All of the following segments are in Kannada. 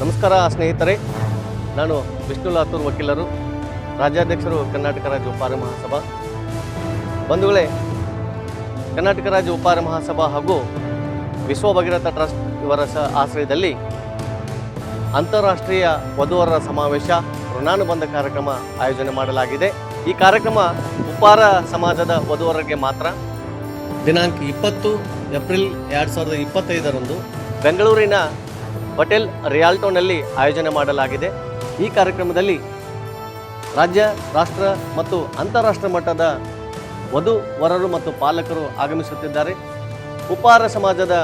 ನಮಸ್ಕಾರ ಸ್ನೇಹಿತರೆ. ನಾನು ವಿಷ್ಣು ಲಾತೂರ್ ವಕೀಲರು, ರಾಜ್ಯಾಧ್ಯಕ್ಷರು ಕರ್ನಾಟಕ ರಾಜ್ಯ ಉಪಾರ ಮಹಾಸಭಾ. ಬಂಧುಗಳೇ, ಕರ್ನಾಟಕ ರಾಜ್ಯ ಉಪಾರ ಮಹಾಸಭಾ ಹಾಗೂ ವಿಶ್ವ ಭಗೀರಥ ಟ್ರಸ್ಟ್ ಇವರ ಆಶ್ರಯದಲ್ಲಿ ಅಂತಾರಾಷ್ಟ್ರೀಯ ವಧುವರರ ಸಮಾವೇಶ, ಋಣಾನುಬಂಧ ಕಾರ್ಯಕ್ರಮ ಆಯೋಜನೆ ಮಾಡಲಾಗಿದೆ. ಈ ಕಾರ್ಯಕ್ರಮ ಉಪಾರ ಸಮಾಜದ ವಧುವರರಿಗೆ ಮಾತ್ರ. ದಿನಾಂಕ ಇಪ್ಪತ್ತು ಏಪ್ರಿಲ್ ಎರಡು ಸಾವಿರದ ಇಪ್ಪತ್ತೈದರಂದು ಬೆಂಗಳೂರಿನ ಹೋಟೆಲ್ ರಿಯಾಲ್ಟೋನಲ್ಲಿ ಆಯೋಜನೆ ಮಾಡಲಾಗಿದೆ. ಈ ಕಾರ್ಯಕ್ರಮದಲ್ಲಿ ರಾಜ್ಯ, ರಾಷ್ಟ್ರ ಮತ್ತು ಅಂತಾರಾಷ್ಟ್ರ ಮಟ್ಟದ ವಧು ವರರು ಮತ್ತು ಪಾಲಕರು ಆಗಮಿಸುತ್ತಿದ್ದಾರೆ. ಉಪಹಾರ ಸಮಾಜದ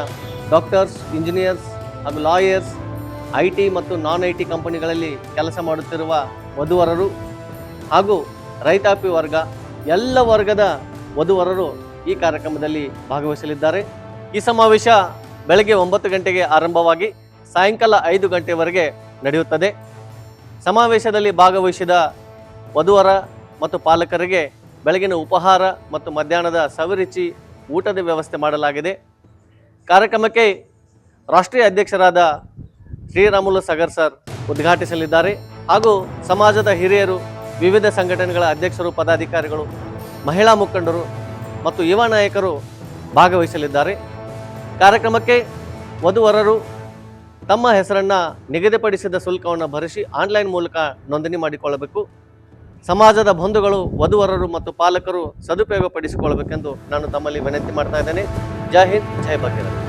ಡಾಕ್ಟರ್ಸ್, ಇಂಜಿನಿಯರ್ಸ್ ಹಾಗೂ ಲಾಯರ್ಸ್, ಐ ಟಿ ಮತ್ತು ನಾನ್ ಐ ಟಿ ಕಂಪನಿಗಳಲ್ಲಿ ಕೆಲಸ ಮಾಡುತ್ತಿರುವ ವಧುವರರು ಹಾಗೂ ರೈತಾಪಿ ವರ್ಗ, ಎಲ್ಲ ವರ್ಗದ ವಧುವರರು ಈ ಕಾರ್ಯಕ್ರಮದಲ್ಲಿ ಭಾಗವಹಿಸಲಿದ್ದಾರೆ. ಈ ಸಮಾವೇಶ ಬೆಳಗ್ಗೆ ಒಂಬತ್ತು ಗಂಟೆಗೆ ಆರಂಭವಾಗಿ ಸಾಯಂಕಾಲ ಐದು ಗಂಟೆವರೆಗೆ ನಡೆಯುತ್ತದೆ. ಸಮಾವೇಶದಲ್ಲಿ ಭಾಗವಹಿಸಿದ ವಧುವರ ಮತ್ತು ಪಾಲಕರಿಗೆ ಬೆಳಗಿನ ಉಪಹಾರ ಮತ್ತು ಮಧ್ಯಾಹ್ನದ ಸವಿರುಚಿ ಊಟದ ವ್ಯವಸ್ಥೆ ಮಾಡಲಾಗಿದೆ. ಕಾರ್ಯಕ್ರಮಕ್ಕೆ ರಾಷ್ಟ್ರೀಯ ಅಧ್ಯಕ್ಷರಾದ ಶ್ರೀರಾಮುಲು ಸಗರ್ ಸರ್ ಉದ್ಘಾಟಿಸಲಿದ್ದಾರೆ. ಹಾಗೂ ಸಮಾಜದ ಹಿರಿಯರು, ವಿವಿಧ ಸಂಘಟನೆಗಳ ಅಧ್ಯಕ್ಷರು, ಪದಾಧಿಕಾರಿಗಳು, ಮಹಿಳಾ ಮುಖಂಡರು ಮತ್ತು ಯುವ ನಾಯಕರು ಭಾಗವಹಿಸಲಿದ್ದಾರೆ. ಕಾರ್ಯಕ್ರಮಕ್ಕೆ ವಧುವರರು ತಮ್ಮ ಹೆಸರನ್ನು ನಿಗದಿಪಡಿಸಿದ ಶುಲ್ಕವನ್ನು ಭರಿಸಿ ಆನ್ಲೈನ್ ಮೂಲಕ ನೋಂದಣಿ ಮಾಡಿಕೊಳ್ಳಬೇಕು. ಸಮಾಜದ ಬಂಧುಗಳು, ವಧುವರರು ಮತ್ತು ಪಾಲಕರು ಸದುಪಯೋಗ ಪಡಿಸಿಕೊಳ್ಳಬೇಕೆಂದು ನಾನು ತಮ್ಮಲ್ಲಿ ವಿನಂತಿ ಮಾಡ್ತಾ ಇದ್ದೇನೆ. ಜೈ ಹಿಂದ್, ಜೈ ಭಗೀರಥ